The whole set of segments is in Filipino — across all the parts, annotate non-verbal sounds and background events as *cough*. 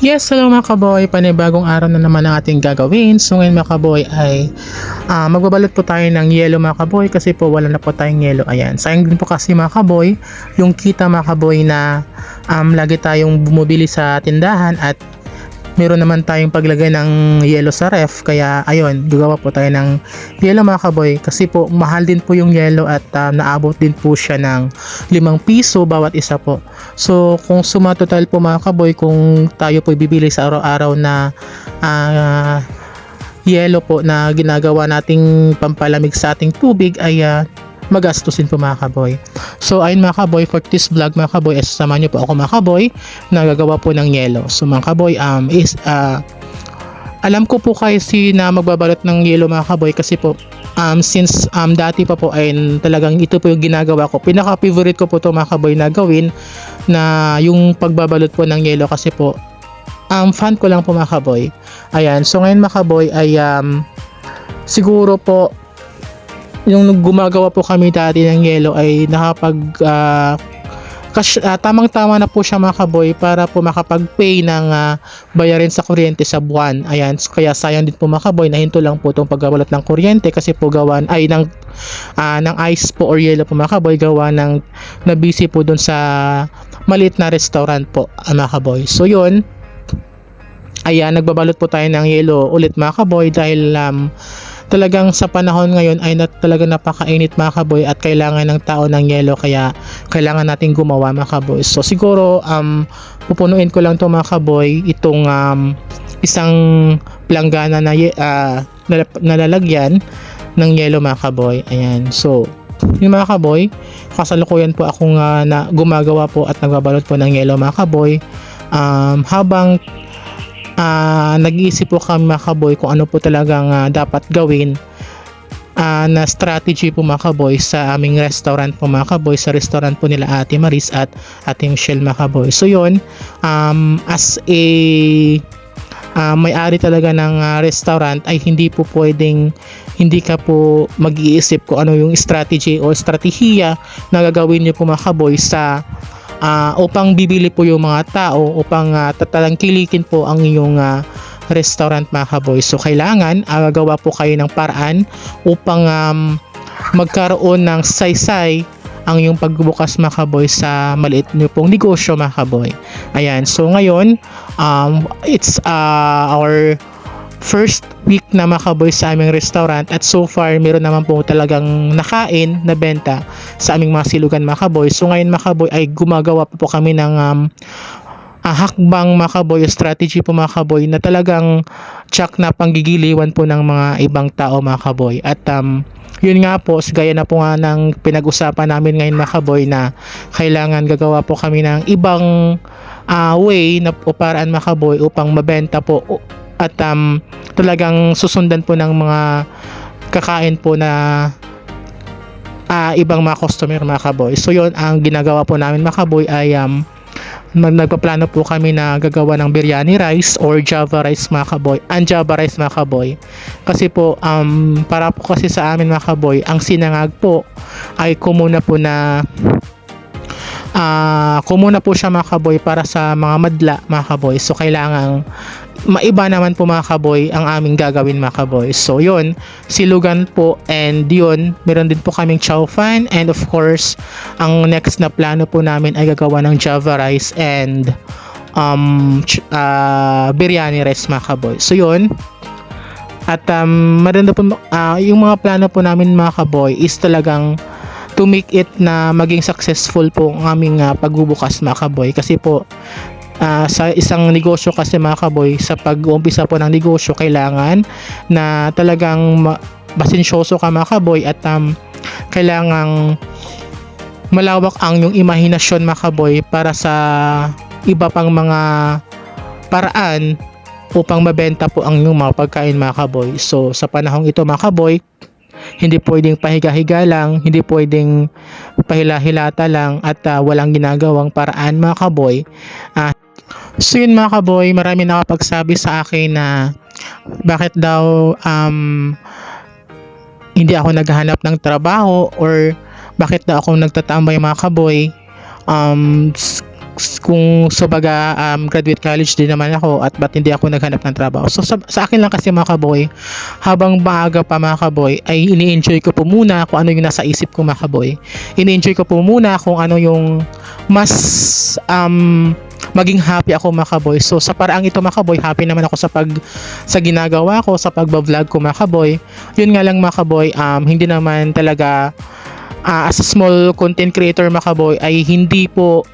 Yes, hello mga kaboy. Panibagong araw na naman ang ating gagawin. So ngayon mga kaboy ay ah, magbabalot po tayo ng yelo mga kaboy kasi po wala na po tayong yelo. Ayan. Sayang din po kasi mga kaboy yung kita mga kaboy na um, lagi tayong bumibili sa tindahan at meron naman tayong paglagay ng yelo sa ref. Kaya ayun, gagawa po tayo ng yelo mga kaboy kasi po mahal din po yung yelo at ah, naabot din po siya ng 5 piso bawat isa po. So, kung suma total po mga kaboy, kung tayo po bibili sa araw-araw na ah, yelo po na ginagawa nating pampalamig sa ating tubig ay ah, magastusin po mga kaboy. So, ayun mga kaboy, for this vlog mga kaboy, is samahan niyo po ako mga kaboy na po ng yelo. So, mga kaboy, um, is, ah, alam ko po kasi na magbabalot ng yelo mga kaboy kasi po um, since um, dati pa po ay talagang ito po yung ginagawa ko. Pinaka favorite ko po to mga kaboy na gawin na yung pagbabalot po ng yelo kasi po um, fan ko lang po mga kaboy. Ayan, so ngayon mga kaboy ay um, siguro po yung gumagawa po kami dati ng yelo ay nakapag ah, kas- ah, tamang-tama na po siya mga kaboy para po makapag-pay ng ah, bayarin sa kuryente sa buwan. Ayan, so kaya sayang din po mga kaboy na hinto lang po itong pagbabalot ng kuryente kasi po gawan ay ng ah, ng ice po or yelo po mga kaboy gawa ng na busy po dun sa maliit na restaurant po ah, mga kaboy. So yun, ayan, nagbabalot po tayo ng yelo ulit mga kaboy dahil um, talagang sa panahon ngayon ay na, talaga napakainit mga kaboy at kailangan ng tao ng yelo kaya kailangan nating gumawa mga kaboy. So siguro um, pupunuin ko lang to mga kaboy itong um, isang planggana na nalap- nalalagyan ng yelo mga kaboy. Ayan. So yung mga kaboy, kasalukuyan po akong ah, na gumagawa po at nagbabalot po ng yelo mga kaboy. Um, habang ah, nag-iisip po kami mga kaboy kung ano po talagang ah, dapat gawin ah, na strategy po mga kaboy sa aming restaurant po mga kaboy sa restaurant po nila Ate Maris at Ate Michelle mga kaboy. So yun, um, as a ah, may-ari talaga ng ah, restaurant ay hindi po pwedeng hindi ka po mag-iisip kung ano yung strategy o estratehiya na gagawin niyo po mga kaboy sa ah, upang bibili po yung mga tao upang uh, tatalangkilikin po ang inyong ah, restaurant mga kaboy. So kailangan uh, gagawa po kayo ng paraan upang um, magkaroon ng saysay ang yung pagbubukas mga kaboy sa maliit niyo pong negosyo mga kaboy. Ayan. So ngayon, um, it's uh, our first week na makaboy sa aming restaurant at so far meron naman po talagang nakain na benta sa aming mga silugan makaboy. So ngayon makaboy ay gumagawa po kami ng um, ah, hakbang makaboy strategy po makaboy na talagang tsak na panggigiliwan po ng mga ibang tao makaboy. At um, yun nga po, gaya na po nga ng pinag-usapan namin ngayon makaboy na kailangan gagawa po kami ng ibang ah, way na o paraan makaboy upang mabenta po at um, talagang susundan po ng mga kakain po na ah, ibang mga customer mga kaboy. So yun ang ginagawa po namin mga kaboy ay um, nagpaplano po kami na gagawa ng biryani rice or java rice mga kaboy. Ang java rice mga kaboy. Kasi po um, para po kasi sa amin mga kaboy, ang sinangag po ay kumuna po na ah kumuna po siya mga kaboy para sa mga madla mga kaboy. So kailangan maiba naman po mga kaboy ang aming gagawin mga kaboy. So yun, silugan po and yun, meron din po kaming chow fan and of course, ang next na plano po namin ay gagawa ng java rice and um, ah, biryani rice mga kaboy. So yun, at um, maganda po, ah, yung mga plano po namin mga kaboy is talagang to make it na maging successful po ang aming ah, pagbubukas mga kaboy. Kasi po, ah, sa isang negosyo kasi mga kaboy, sa pag-uumpisa po ng negosyo, kailangan na talagang basensyoso ka mga kaboy at um, kailangang malawak ang yung imahinasyon mga kaboy para sa iba pang mga paraan upang mabenta po ang inyong mga pagkain mga kaboy. So sa panahong ito mga kaboy, hindi pwedeng pahiga-higa lang, hindi pwedeng pahila-hilata lang at ah, walang ginagawang paraan mga kaboy. Ah, so yun mga kaboy, marami nakapagsabi sa akin na bakit daw um, hindi ako naghahanap ng trabaho or bakit daw ako nagtatambay mga kaboy. Um, kung sabaga um, graduate college din naman ako at ba't hindi ako naghanap ng trabaho. So sa, sa akin lang kasi mga kaboy, habang maaga pa mga kaboy, ay ini-enjoy ko po muna kung ano yung nasa isip ko mga kaboy. Ini-enjoy ko po muna kung ano yung mas um, maging happy ako mga kaboy. So sa paraang ito mga kaboy, happy naman ako sa pag sa ginagawa ko, sa pagba-vlog ko mga kaboy. Yun nga lang mga kaboy, um, hindi naman talaga ah, as a small content creator mga kaboy ay hindi po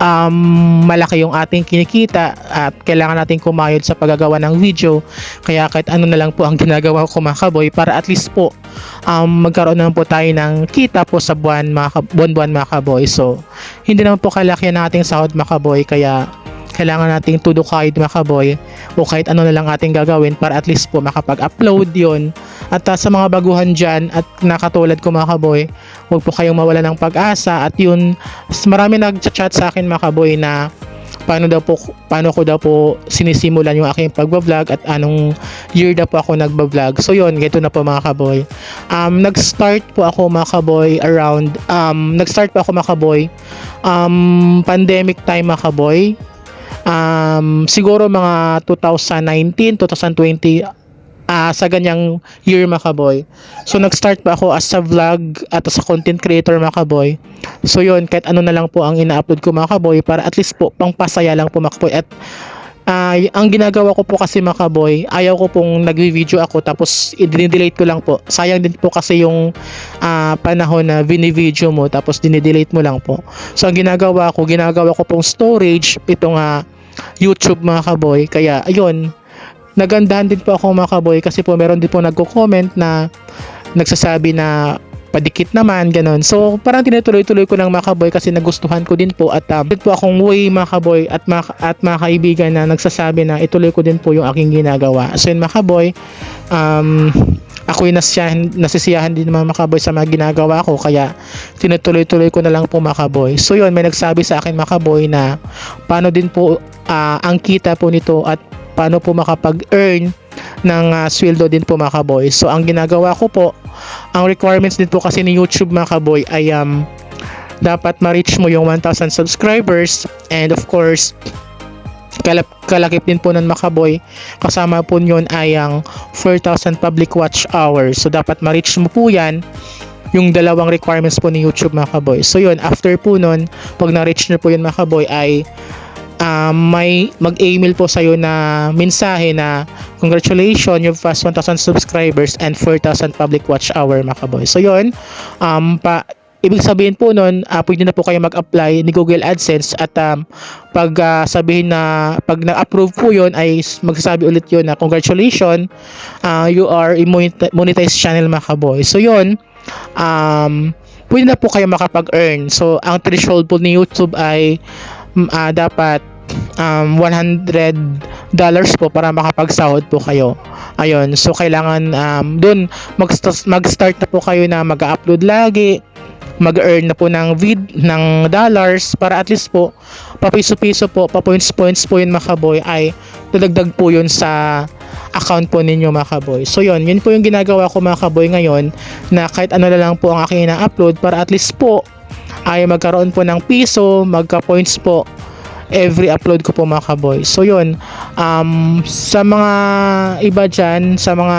um, malaki yung ating kinikita at kailangan natin kumayod sa paggagawa ng video. Kaya kahit ano na lang po ang *laughs* ginagawa ko mga kaboy para at least po um, magkaroon naman po tayo ng kita po sa buwan mga buwan-buwan mga kaboy. So hindi naman po kalaki ng ating sahod mga kaboy. Kaya kailangan nating tudukayod mga kaboy o kahit ano na lang ating gagawin para at least po makapag-upload yon at ah, sa mga baguhan dyan at nakatulad ko mga kaboy huwag po kayong mawala ng pag-asa at yun marami nag-chat sa akin mga kaboy na paano daw po paano ko daw po sinisimulan yung aking pagba-vlog at anong year daw po ako nagba-vlog. So yun, ganito na po mga kaboy. Um nag-start po ako mga kaboy around um nag-start po ako mga kaboy um pandemic time mga kaboy. Um siguro mga 2019, 2020 ah sa ganyang year mga kaboy. So nag-start pa ako as a vlog at as a content creator mga kaboy. So yun, kahit ano na lang po ang ina-upload ko mga kaboy para at least po pangpasaya lang po mga kaboy. At y- ang ginagawa ko po kasi mga kaboy, ayaw ko pong nagvi-video ako tapos i-delete ko lang po. Sayang din po kasi yung ah, panahon na vini-video mo tapos dinidelete mo lang po. So ang ginagawa ko, ginagawa ko pong storage itong nga YouTube mga kaboy. Kaya ayun, nagandahan din po ako mga kaboy kasi po meron din po nagko-comment na nagsasabi na padikit naman, ganun. So, parang tinutuloy-tuloy ko lang mga kaboy kasi nagustuhan ko din po at din po akong way mga kaboy at mga, at mga kaibigan na nagsasabi na ituloy ko din po yung aking ginagawa. So, yun mga kaboy, um, ako yung nasiyahan, nasisiyahan din mga makaboy sa mga ginagawa ko kaya tinutuloy-tuloy ko na lang po makaboy. So yun, may nagsabi sa akin makaboy na paano din po ah, ang kita po nito at paano po makapag-earn ng ah, sweldo din po mga kaboy. So ang ginagawa ko po, ang requirements din po kasi ni YouTube mga kaboy ay um, dapat ma-reach mo yung 1,000 subscribers and of course kalap, kalakip din po ng Makaboy kasama po yun ay ang 4,000 public watch hours so dapat ma-reach mo po yan yung dalawang requirements po ni YouTube mga kaboy. So yun, after po nun, pag na-reach nyo po yun mga kaboy ay um, may mag-email po sa'yo na mensahe na congratulations, you've passed 1,000 subscribers and 4,000 public watch hour mga kaboy. So yun, um, pa, ibig sabihin po nun, uh, pwede na po kayo mag-apply ni Google AdSense at um, pag ah, sabihin na pag na-approve po yun ay magsasabi ulit yun na congratulations, ah, you are a moneti- monetized channel mga kaboy. So yun, um, pwede na po kayo makapag-earn. So, ang threshold po ni YouTube ay ah, dapat um, 100 dollars po para makapagsahod po kayo. Ayun, so kailangan um, dun mag-start, na po kayo na mag-upload lagi, mag-earn na po ng vid ng dollars para at least po papiso-piso po, pa points points po yun mga kaboy ay dadagdag po yun sa account po ninyo mga kaboy. So yun, yun po yung ginagawa ko mga kaboy ngayon na kahit ano na lang po ang aking ina-upload para at least po ay magkaroon po ng piso, magka-points po every upload ko po mga kaboy. So yun, um, sa mga iba dyan, sa mga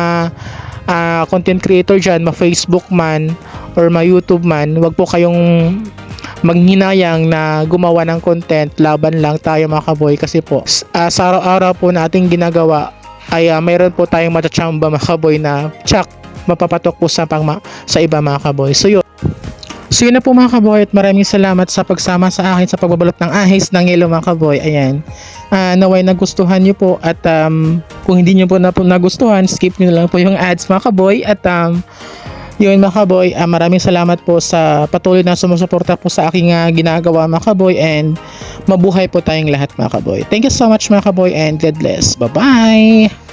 ah, content creator dyan, ma-Facebook man or ma-YouTube man, wag po kayong maghinayang na gumawa ng content laban lang tayo mga kaboy kasi po ah, sa araw-araw po nating ginagawa ay ah, mayroon po tayong matachamba mga kaboy na tsak mapapatok po sa pang sa iba mga kaboy. So yun. So yun na po mga kaboy at maraming salamat sa pagsama sa akin sa pagbabalot ng ahis ng yelo mga kaboy. Ayan. Ah, naway nagustuhan nyo po at um, kung hindi nyo po na nagustuhan, skip nyo lang po yung ads mga kaboy at um, yun mga kaboy, ah, maraming salamat po sa patuloy na sumusuporta po sa aking ah, ginagawa mga kaboy and mabuhay po tayong lahat mga kaboy. Thank you so much mga kaboy and God bless. Bye-bye!